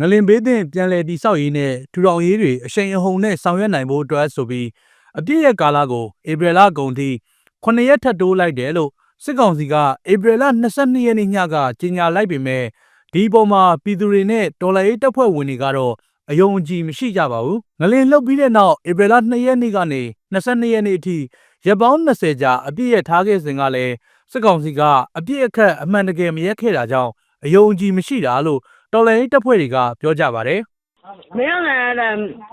ငလင်ဘေးသင့်ပြန်လည်တိဆောက်ရေးနဲ့ထူထောင်ရေးတွေအရှိန်အဟုန်နဲ့ဆောင်ရွက်နိုင်ဖို့အတွက်ဆိုပြီးအပြည့်ရဲ့ကာလကိုဧပြီလကုန်ထိ9ရက်ထပ်တိုးလိုက်တယ်လို့စစ်ကောင်စီကဧပြီလ22ရက်နေ့ညကကြေညာလိုက်ပေမဲ့ဒီပုံမှာပြည်သူတွေနဲ့တော်လှန်ရေးတပ်ဖွဲ့ဝင်တွေကတော့ အယုံအကြည်မရှိကြပါဘူးငလင်လှုပ်ပြီးတဲ့နောက်ဧပြီလ2ရက်နေ့ကနေ22ရက်နေ့အထိရက်ပေါင်း20ကြာအပြည့်ရထားခဲ့စဉ်ကလည်းစစ်ကောင်စီကအပြည့်အခက်အမှန်တကယ်မရက်ခဲ့တာကြောင့်အယုံအကြည်မရှိတာလို့တော်လှန်ရေးတပ်ဖွဲ့တွေကပြောကြပါတယ်မင်းအောင်လည်း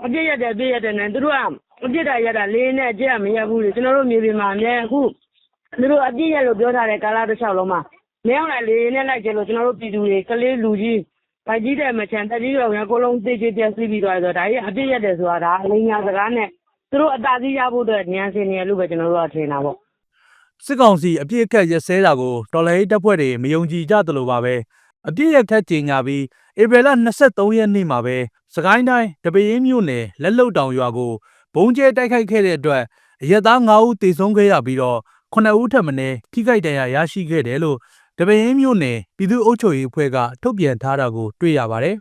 အပြစ်ရက်တယ်အပြစ်ရက်တယ်နဲ့သူတို့ကအပြစ်တာရက်တာလေးနဲ့အကျက်မရက်ဘူးလေကျွန်တော်တို့မြေပြင်မှာအများအခုသူတို့အပြစ်ရက်လို့ပြောထားတဲ့ကာလတစ်လျှောက်လုံးမှာမင်းအောင်လည်းလေးနဲ့လိုက်ကြလို့ကျွန်တော်တို့ပြည်သူတွေကလေးလူကြီး ဗိုက်ကြီးတဲ့မချန်တက်ကြီးတော်ရကိုလုံးသိချပြစီးပြီးသွားဆိုတော့ ဒါကြီးအပြစ်ရက်တယ်ဆိုတာ ဒါအလင်းညာစကားနဲ့ သူတို့အတားစီးရဖို့အတွက် ညံစင်နေရလို့ပဲ ကျွန်တော်တို့က ထင်တာပေါ့ စစ်ကောင်စီ အပြစ်အခက်ရက်စဲတာကို တော်လှန်ရေးတပ်ဖွဲ့တွေ မယုံကြည်ကြသလိုပါပဲ အပြစ်ရက်ခက်ကြေညာပြီး ဧပြီလ23ရက်နေ့မှာပဲစကိုင်းတိုင်းတပရင်းမြို့နယ် လက်လုံတောင်ရွာကိုဘုံကျဲတိုက်ခိုက်ခဲ့တဲ့အတွက် အရက်သား9ဦး သေဆုံးခဲ့ရပြီးတော့9ဦးထပ်မံထိခိုက်ဒဏ်ရာရရှိခဲ့တယ်လို့ တပရင်းမြို့နယ်ပြည်သူ့အုပ်ချုပ်ရေးအဖွဲ့ကထုတ်ပြန်ထားတာကိုတွေ့ရပါတယ်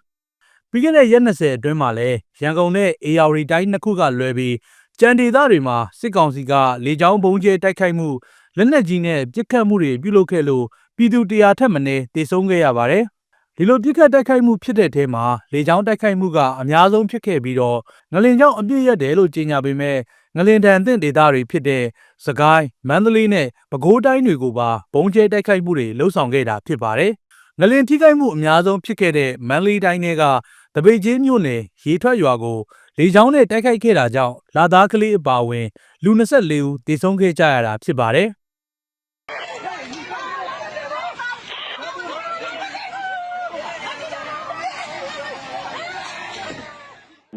ပြီးခဲ့တဲ့ရက်20အတွင်းမှာလည်းရန်ကုန်နဲ့အေယာဝတီတိုင်းနှစ်ခုကလွဲပြီးကြံဒေသတွေမှာစစ်ကောင်စီကလေကြောင်းဘုံကျဲတိုက်ခိုက်မှုလက်နက်ကြီးနဲ့ပစ်ခတ်မှုတွေပြုလုပ်ခဲ့လို့ပြည်သူတရားထက်မနည်းတေဆုံးခဲ့ရပါတယ်။ ဒီလိုပစ်ခတ်တိုက်ခိုက်မှုဖြစ်တဲ့ထဲမှာလေကြောင်းတိုက်ခိုက်မှုကအများဆုံးဖြစ်ခဲ့ပြီးတော့ငလင်ကြောင့်အပြည့်ရတယ်လို့ကြေညာပေမဲ့ငလင်တန်အသင့်ဒေသတွေဖြစ်တဲ့စကိုင်းမန္တလေးနဲ့ပဲခူးတိုင်းတွေကိုပါဘုံကျဲတိုက်ခိုက်မှုတွေလှုပ်ဆောင်ခဲ့တာဖြစ်ပါတယ်။ငလင်ထိခိုက်မှုအများဆုံးဖြစ်ခဲ့တဲ့မန္တလေးတိုင်းကတပိတ်ချင်းမြို့နယ်ရေထွက်ရွာကိုလေကြောင်းနဲ့တိုက်ခိုက်ခဲ့တာကြောင့်လာသားကလေးအပါအဝင်လူ24ဦးသေဆုံးခဲ့ကြရတာဖြစ်ပါတယ်။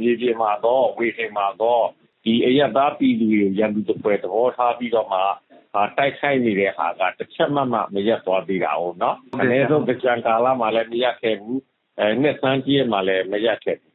မြေ ပြင်မှာတော့ဝေထိန်မှာတော့ဒီအရက်သားပြည်သူတွေရန်သူတပွဲသဘောထားပြီးတော့မှအာတိုက်ခိုက်နေတဲ့ဟာကတစ်ချက်မှမမရက်သွားသေးတာဟုတ်နော် အနည်းဆုံးကြံကာလမှာလည်း မရက်ခဲ့ဘူးအဲနှစ်ဆန်းကြီးမှာလည်း မရက်ခဲ့ဘူး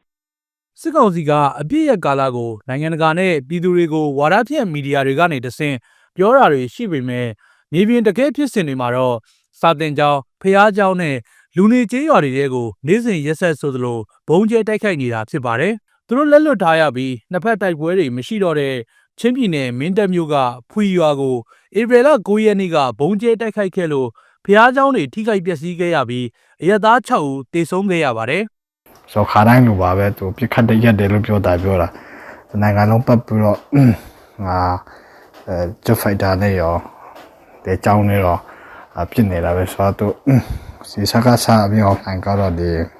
စစ်ကောင်စီက အပြည့်ရကာလကို နိုင်ငံတကာနဲ့ ပြည်သူတွေကို ဝါဒဖြန့်မီဒီယာတွေကနေတဆင့် ပြောတာတွေရှိပေမဲ့မြေပြင် တကယ်ဖြစ်စဉ်တွေမှာတော့ စာတင်ကြောင်းဖျားကြောင်းနဲ့ လူနေကျေးရွာတွေတဲကို နေ့စဉ်ရက်ဆက်ဆိုသလိုဘုံကျဲတိုက်ခိုက်နေတာဖြစ်ပါတယ်။ သူတို့လက်လွတ်ထားရပြီးနှစ်ဖက်တိုက်ပွဲတွေမရှိတော့တဲ့ချင်းပြည်နယ်မင်းတပ်မြို့ကဖွီရွာကိုဧပြီလ9ရက်နေ့ကဘုံကျဲတိုက်ခိုက်ခဲ့လို့ဖျားကြောင်းတွေထိခိုက်ပျက်စီးခဲ့ရပြီးအရက်သား6ဦးတေဆုံးခဲ့ရပါတယ်။ဆိုတော့ခါတိုင်းလိုပါပဲသူပြစ်ခတ်တရက်တယ်လို့ပြောတာပြောတာနိုင်ငံလုံးပတ်ပြီးတော့ငါအဲဂျက်ဖိုက်တာနဲ့ရောတဲကြောင်းနဲ့ရောအပြစ်နေတာပဲဆိုတော့သူစီစကားစားပြီးအောင်နိုင်ကတော့ဒီအဲ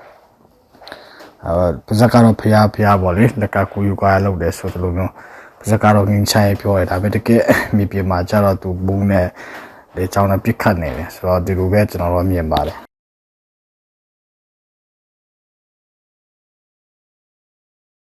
ပဇက်ကတော့ဖျားဖျားပေါ့လေလက်ကကူယူကွာလောက်တယ်ဆိုတော့မျိုးပဇက်ကတော့ငင်းချိုင်ပြောရတာပဲတကယ်မြေပြင်မှာကျတော့သူဘုံနဲ့လေကြောင်းနဲ့ပြစ်ခတ်နေတယ်ဆိုတော့ဒီလိုပဲကျွန်တော်တို့မြင်ပါတယ်